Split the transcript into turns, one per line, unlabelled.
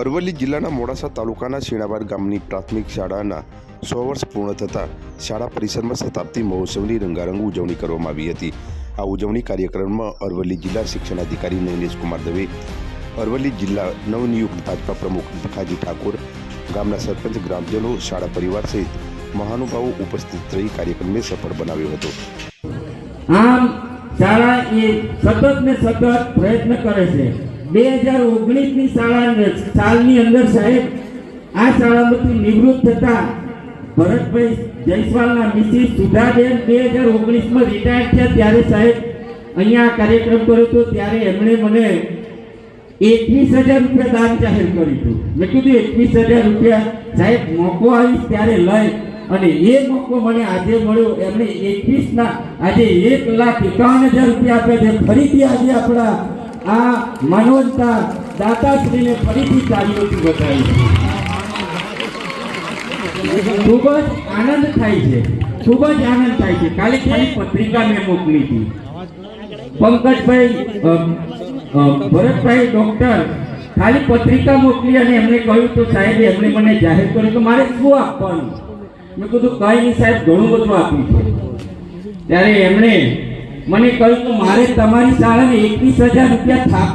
અરવલ્લી જિલ્લાના મોડાસા તાલુકાના શીણાબાદ ગામની પ્રાથમિક શાળાના સો વર્ષ પૂર્ણ થતાં શાળા પરિસરમાં શતાબ્દી મહોત્સવની રંગારંગ ઉજવણી કરવામાં આવી હતી. આ ઉજવણી કાર્યક્રમમાં અરવલ્લી જિલ્લા શિક્ષણાધિકારી નૈનેશ કુમાર દવે, અરવલ્લી જિલ્લા નવનિયુક્ત ભાજપા પ્રમુખ ભીખાજી ઠાકોર, ગામના સરપંચ ગ્રામજનો, શાળા પરિવાર સહિત મહાનુભાવો ઉપસ્થિત રહી કાર્યક્રમને સફળ બનાવ્યો હતો.
આમ શાળા એ સતત ને સતત પ્રયત્ન કરે છે. બે હજાર ઓગણીસની સાલની અંદર સાહેબ, આ શાળામાંથી નિવૃત્ત થતા ભરતભાઈ જયસ્વાલના મિસિસ સુધાબેન બે હજાર ઓગણીસમાં રિટાયર થયા. ત્યારે સાહેબ, અહીંયા આ કાર્યક્રમ કર્યો હતો. ત્યારે એમણે મને એકવીસ હજાર રૂપિયા દાન જાહેર કર્યું હતું. મેં કીધું, એકવીસ હજાર રૂપિયા? સાહેબ, મોકો આવીશ ત્યારે લઈ. અને એ મોકો મને આજે મળ્યો. એમણે એકવીસ ના આજે એક લાખ એકાવન હજાર રૂપિયા આપ્યા છે. ફરીથી આજે આપણા આ માનવતા દાતાશ્રીને ફરીથી તાળીઓથી બતાવી ખૂબ જ આનંદ થાય છે. ખૂબ જ આનંદ થાય છે. કાલે ખાલી પત્રિકા મેં મોકલી હતી. પંકજભાઈ ભરતભાઈ ડોક્ટર ખાલી પત્રિકા મોકલી અને એમને કહ્યું તો સાહેબ એમણે મને જાહેર કર્યું તો મારે શું આપવાનું? મેં કીધું, કઈ નહીં સાહેબ, ઘણું બધું આપ્યું છે. ત્યારે એમણે મને કહ્યું કે મારે તમારી શાળાને એકવીસ હજાર રૂપિયા થાપા